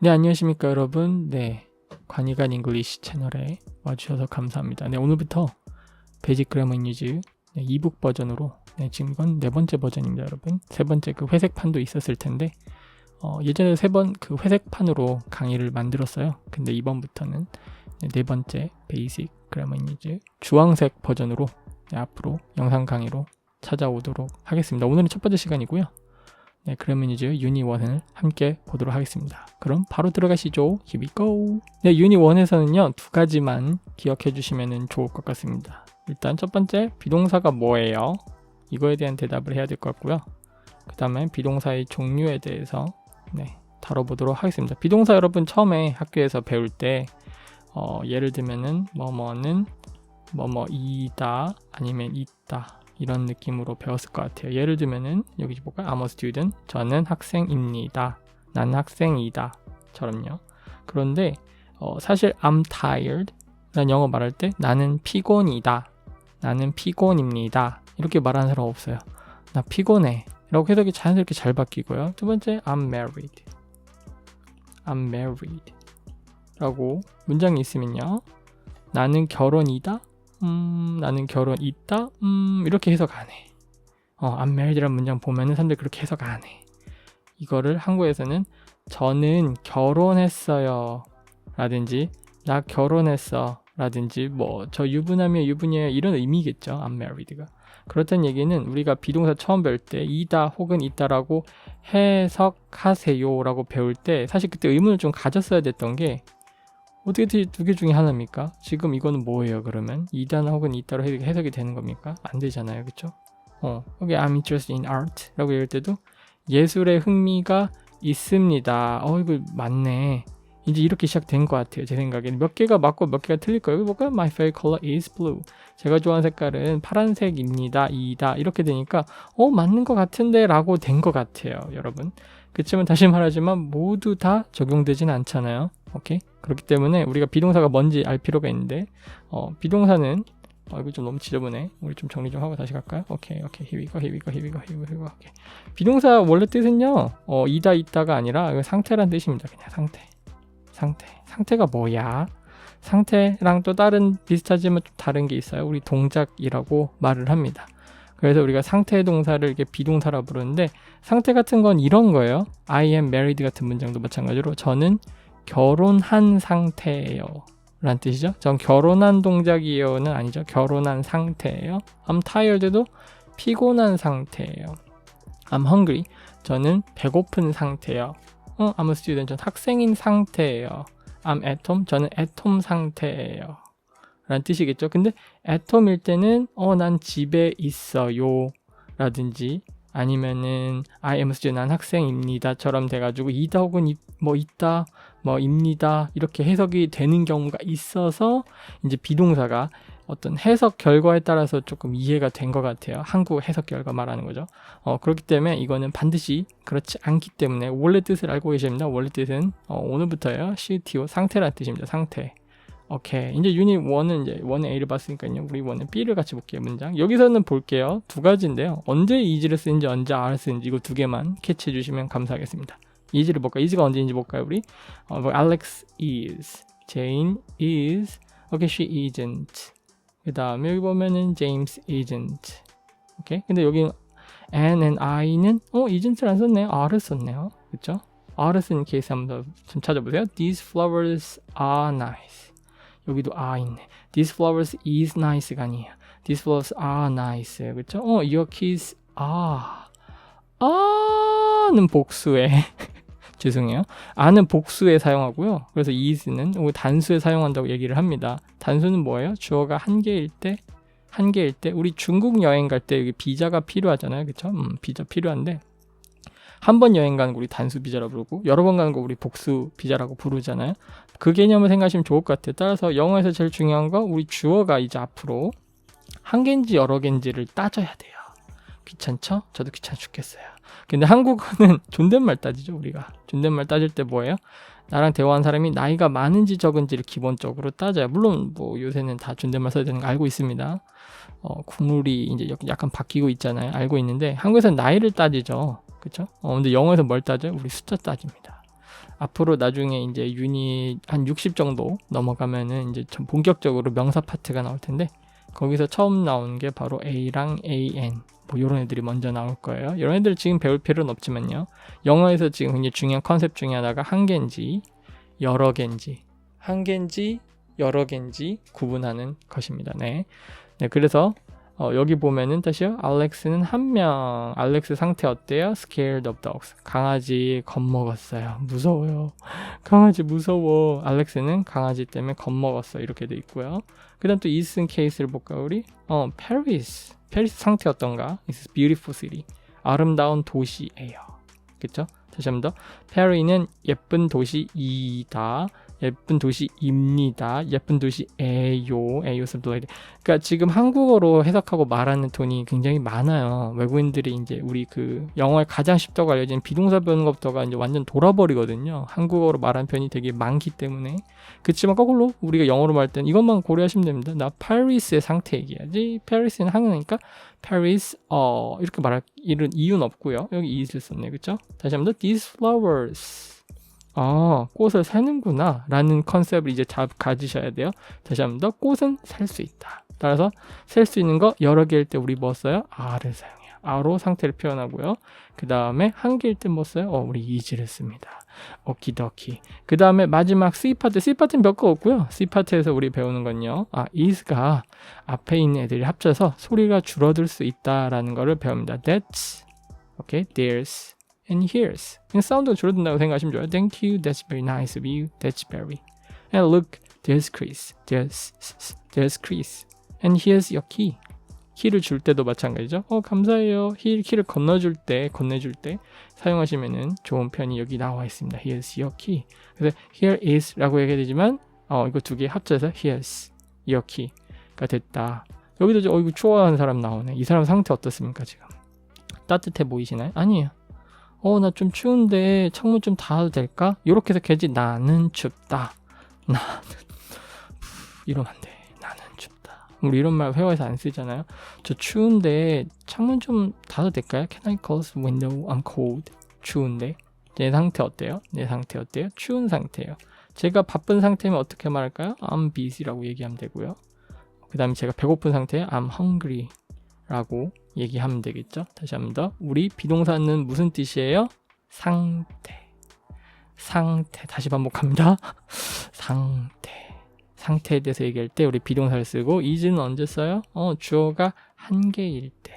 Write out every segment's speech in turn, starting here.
네, 안녕하십니까, 여러분. 네, 관이간 잉글리시 채널에 와주셔서 감사합니다. 네, 오늘부터 베이직 그래머 인유즈 네, 이북 버전으로 네, 지금 이건 네 번째 버전입니다, 여러분. 세 번째 그 회색판도 있었을 텐데 어, 예전에 세 번 그 회색판으로 강의를 만들었어요. 근데 이번부터는 네, 네 번째 베이직 그래머 인유즈 주황색 버전으로 네, 앞으로 영상 강의로 찾아오도록 하겠습니다. 오늘은 첫 번째 시간이고요. 네, 그러면 이제 유니 1을 함께 보도록 하겠습니다. 그럼 바로 들어가시죠. Here we go. 네, 유니 1에서는요, 두 가지만 기억해 주시면 좋을 것 같습니다. 일단 첫 번째, 비동사가 뭐예요? 이거에 대한 대답을 해야 될 것 같고요. 그 다음에 비동사의 종류에 대해서 네, 다뤄보도록 하겠습니다. 비동사 여러분 처음에 학교에서 배울 때 어, 예를 들면은 뭐뭐는 뭐뭐이다 아니면 있다 이런 느낌으로 배웠을 것 같아요. 예를 들면은 여기 볼까요? I'm a student. 저는 학생입니다. 난 학생이다. 처럼요. 그런데 어, 사실 I'm tired. 난 영어 말할 때 나는 피곤이다. 나는 피곤입니다. 이렇게 말하는 사람 없어요. 나 피곤해. 라고 해석이 자연스럽게 잘 바뀌고요. 두 번째, I'm married. I'm married. 라고 문장이 있으면요. 나는 결혼이다. 음, 나는 결혼 있다? 음, 이렇게 해석 안 해. 어, I'm married라는 문장 보면은 사람들 그렇게 해석 안 해. 이거를 한국에서는 저는 결혼했어요. 라든지, 나 결혼했어. 라든지, 뭐, 저 유부남이야, 유부녀야, 이런 의미겠죠. I'm married가. 그렇다는 얘기는 우리가 비동사 처음 배울 때, 이다 혹은 있다라고 해석하세요. 라고 배울 때, 사실 그때 의문을 좀 가졌어야 됐던 게, 어떻게 두 개 중에 하나입니까? 지금 이거는 뭐예요, 그러면? 이단 혹은 이따로 해석이 되는 겁니까? 안 되잖아요, 그쵸? 어, 여기 I'm interested in art 라고 얘기할 때도 예술에 흥미가 있습니다. 어, 이거 맞네. 이제 이렇게 시작된 것 같아요. 제 생각에는. 몇 개가 맞고 몇 개가 틀릴 거예요. 여기 볼까요? My favorite color is blue. 제가 좋아하는 색깔은 파란색입니다. 이다. 이렇게 되니까, 어, 맞는 것 같은데 라고 된 것 같아요. 여러분. 그렇지만 다시 말하지만 모두 다 적용되진 않잖아요. 오케이? 그렇기 때문에 우리가 비동사가 뭔지 알 필요가 있는데, 어, 비동사는 어, 이거 좀 너무 지저분해. 우리 좀 정리 좀 하고 다시 갈까요? 오케이, 오케이. we go, here we go. 오케이. 비동사 원래 뜻은요, 어, 이다 있다가 아니라 상태란 뜻입니다. 그냥 상태. 상태. 상태가 뭐야? 상태랑 또 다른 비슷하지만 좀 다른 게 있어요. 우리 동작이라고 말을 합니다. 그래서 우리가 상태 동사를 이렇게 비동사라 부르는데 상태 같은 건 이런 거예요. I am married 같은 문장도 마찬가지로 저는 결혼한 상태예요. 라는 뜻이죠. 전 결혼한 동작이에요는 아니죠. 결혼한 상태예요. I'm tired도 피곤한 상태예요. I'm hungry. 저는 배고픈 상태예요. 어, I'm a student. 전 학생인 상태예요. I'm at home. 저는 at home 상태예요. 라는 뜻이겠죠. 근데 at home일 때는 어, 난 집에 있어요. 라든지 아니면은 I am student. 난 학생입니다처럼 돼가지고 이다 혹은 이, 뭐 있다 뭐 입니다 이렇게 해석이 되는 경우가 있어서 이제 비동사가 어떤 해석 결과에 따라서 조금 이해가 된 것 같아요. 한국 해석 결과 말하는 거죠. 어, 그렇기 때문에 이거는 반드시 그렇지 않기 때문에 원래 뜻을 알고 계셔야 됩니다. 원래 뜻은 어, 오늘부터요. CTO 상태라는 뜻입니다. 상태. 오케이. 이제 유닛 1은 이제 1의 A를 봤으니까요. 우리 1의 B를 같이 볼게요. 문장. 여기서는 볼게요. 두 가지인데요. 언제 이지를 쓰는지 언제 R을 쓰는지 이거 두 개만 캐치해 주시면 감사하겠습니다. 이지를 볼까요? 이지가 언제인지 볼까요, 우리? 어, 뭐, Alex is, Jane is, okay, she isn't. 그 다음에 여기 보면은 James isn't. 오케이? 근데 여기 N and I는 어, isn't를 안 썼네요. R을 썼네요. 그쵸? R을 쓴 케이스 한번 더 좀 찾아보세요. These flowers are nice. 여기도 are 있네. These flowers is nice가 아니에요. These flowers are nice. 그쵸? 어, your kids are. 아는 복수에 죄송해요. 아는 복수에 사용하고요. 그래서 is는 단수에 사용한다고 얘기를 합니다. 단수는 뭐예요? 주어가 한 개일 때, 한 개일 때, 우리 중국 여행 갈 때 여기 비자가 필요하잖아요. 그쵸? 음, 비자 필요한데, 한 번 여행 가는 거 우리 단수 비자라고 부르고, 여러 번 가는 거 우리 복수 비자라고 부르잖아요. 그 개념을 생각하시면 좋을 것 같아요. 따라서 영어에서 제일 중요한 거, 우리 주어가 이제 앞으로 한 개인지 여러 개인지를 따져야 돼요. 귀찮죠? 저도 귀찮아 죽겠어요. 근데 한국어는 존댓말 따지죠, 우리가. 존댓말 따질 때 뭐예요? 나랑 대화한 사람이 나이가 많은지 적은지를 기본적으로 따져요. 물론 뭐 요새는 다 존댓말 써야 되는 거 알고 있습니다. 어, 국물이 이제 약간 바뀌고 있잖아요. 알고 있는데 한국에서는 나이를 따지죠. 그쵸? 어, 근데 영어에서 뭘 따져요? 우리 숫자 따집니다. 앞으로 나중에 이제 유닛 한 60 정도 넘어가면은 이제 좀 본격적으로 명사 파트가 나올 텐데 거기서 처음 나온 게 바로 A랑 AN 뭐 이런 애들이 먼저 나올 거예요. 이런 애들 지금 배울 필요는 없지만요. 영어에서 지금 굉장히 중요한 컨셉 중에 하나가 한 개인지 여러 개인지 한 개인지 여러 개인지 구분하는 것입니다. 네. 네, 그래서 어, 여기 보면은 다시요. 알렉스는 한 명. 알렉스 상태 어때요? Scared of dogs. 강아지 겁먹었어요. 무서워요. 강아지 무서워. 알렉스는 강아지 때문에 겁먹었어. 이렇게 돼 있고요. 그다음 또 이슨 케이스를 볼까 우리? 어, Paris. 페리스 상태 어떤가? It's beautiful city. 아름다운 도시예요. 그쵸? 다시 한번 더. 페리는 예쁜 도시이다. 예쁜 도시입니다. 예쁜 도시에요. 에요 스블레이드. 그러니까 지금 한국어로 해석하고 말하는 톤이 굉장히 많아요. 외국인들이 이제 우리 그 영어에 가장 쉽다고 알려진 비동사 배우는 것부터가 이제 완전 돌아버리거든요. 한국어로 말하는 편이 되게 많기 때문에. 그렇지만 거꾸로 우리가 영어로 말할 땐 이것만 고려하시면 됩니다. 나 파리스의 상태 얘기하지. 파리스는 한국이니까 Paris 어 이렇게 말할 이런 이유는 없고요. 여기 is를 썼네. 그쵸? 다시 한번 더 these flowers 아, 꽃을 사는구나. 라는 컨셉을 이제 잡, 가지셔야 돼요. 다시 한 번 더, 꽃은 살 수 있다. 따라서, 셀 수 있는 거 여러 개일 때 우리 뭐 써요? 아를 사용해요. 아로 상태를 표현하고요. 그 다음에 한 개일 때 뭐 써요? 어, 우리 이지를 씁니다. 오키도키. 그 다음에 마지막 C 파트. C 파트는 몇 거 없고요. C 파트에서 우리 배우는 건요. 아, is가 앞에 있는 애들이 합쳐서 소리가 줄어들 수 있다라는 거를 배웁니다. That's, okay, there's, and here's. 그냥 사운드가 줄어든다고 생각하시면 좋아요. Thank you. That's very nice of you. That's very. And look, there's Chris. There's there's Chris. And here's your key. 키를 줄 때도 마찬가지죠. 어 감사해요. 히, 키를 건너줄 때, 건네줄 때 사용하시면은 좋은 편이 여기 나와 있습니다. Here's your key. 그래서 here is라고 얘기해야 되지만 어 이거 두 개 합쳐서 here's your key가 됐다. 여기도 어 이거 추워하는 사람 나오네. 이 사람 상태 어떻습니까 지금? 따뜻해 보이시나요? 아니에요. 어, 나 좀 추운데 창문 좀 닫아도 될까? 이렇게 해서 개지 나는 춥다. 나는 이러면 안 돼. 나는 춥다. 우리 이런 말 회화에서 안 쓰잖아요. 저 추운데 창문 좀 닫아도 될까요? Can I close window? I'm cold. 추운데 내 상태 어때요? 내 상태 어때요? 추운 상태예요. 제가 바쁜 상태면 어떻게 말할까요? I'm busy라고 얘기하면 되고요. 그 다음에 제가 배고픈 상태에 I'm hungry 라고 얘기하면 되겠죠. 다시 더. 우리 비동사는 무슨 뜻이에요? 상태. 상태. 다시 반복합니다. 상태. 상태에 대해서 얘기할 때 우리 비동사를 쓰고 is는 언제 써요? 어, 주어가 한 개일 때.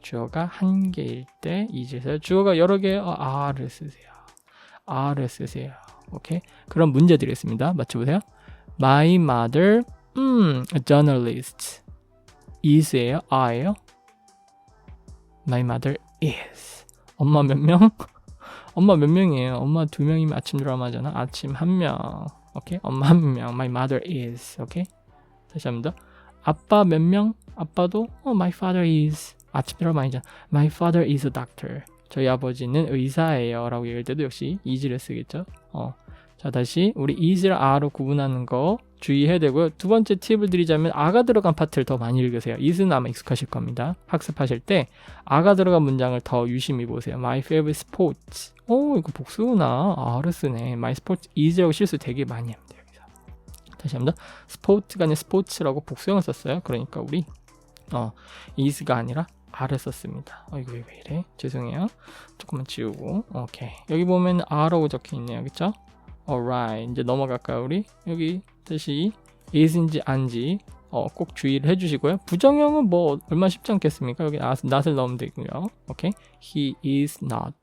주어가 한 개일 때 is를 써요. 주어가 여러 개 어, are를 쓰세요. are를 쓰세요. 오케이? 그럼 문제 드리겠습니다. 맞춰보세요. My mother, 음, a journalist. is예요? a예요? My mother is. 엄마 몇 명? 엄마 몇 명이에요? 엄마 두 명이면 아침 드라마잖아. 아침 한 명. 오케이? 엄마 한 명. My mother is. 오케이? 다시 더. 아빠 몇 명? 아빠도 어, my father is. 아침 드라마이잖아. My father is a doctor. 저희 아버지는 의사예요. 라고 얘기할 때도 역시 is를 쓰겠죠. 어. 자, 다시 우리 is를 a로 구분하는 거 주의해야 되고요. 두 번째 팁을 드리자면 아가 들어간 파트를 더 많이 읽으세요. is는 아마 익숙하실 겁니다. 학습하실 때 아가 들어간 문장을 더 유심히 보세요. My favorite sports. 오, 이거 복수구나. 아 를 쓰네. My sports is라고 실수 되게 많이 합니다. 여기서. 다시 한번 더. 스포츠가 아니라 스포츠라고 복수형을 썼어요. 그러니까 우리 어, is가 아니라 R을 썼습니다. 어, 이거 왜, 왜 이래? 죄송해요. 조금만 지우고. 오케이. 여기 보면 R라고 적혀 있네요. 그쵸? Alright. 이제 넘어갈까요, 우리? 여기 뜻이 is인지 안지 어, 꼭 주의를 해주시고요. 부정형은 뭐 얼마나 쉽지 않겠습니까? 여기 not을 넣으면 되고요. 오케이? He is not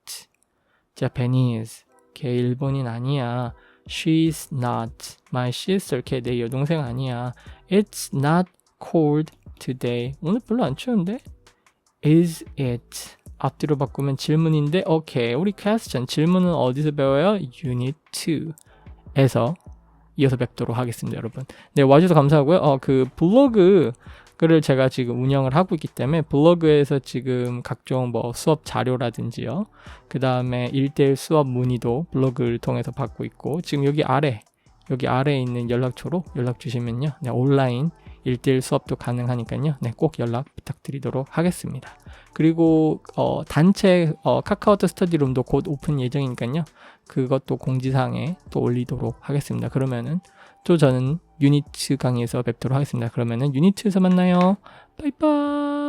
Japanese. 걔 일본인 아니야. She's not my sister. 걔 내 여동생 아니야. It's not cold today. 오늘 별로 안 추운데? Is it? 앞뒤로 바꾸면 질문인데 오케이. 우리 question 질문은 어디서 배워요? Unit 2에서 이어서 뵙도록 하겠습니다 여러분. 네 와주셔서 감사하고요. 어 그 블로그 를 제가 지금 운영을 하고 있기 때문에 블로그에서 지금 각종 뭐 수업 자료라든지요. 그 다음에 1대1 수업 문의도 블로그를 통해서 받고 있고 지금 여기 아래 여기 아래에 있는 연락처로 연락 주시면요. 네, 온라인 1대1 수업도 가능하니까요. 네, 꼭 연락 부탁드리도록 하겠습니다. 그리고 어, 단체 어, 카카오톡 스터디룸도 곧 오픈 예정이니까요. 그것도 공지사항에 또 올리도록 하겠습니다. 그러면은 또 저는 유니트 강의에서 뵙도록 하겠습니다. 그러면은 유니트에서 만나요. 빠이빠이.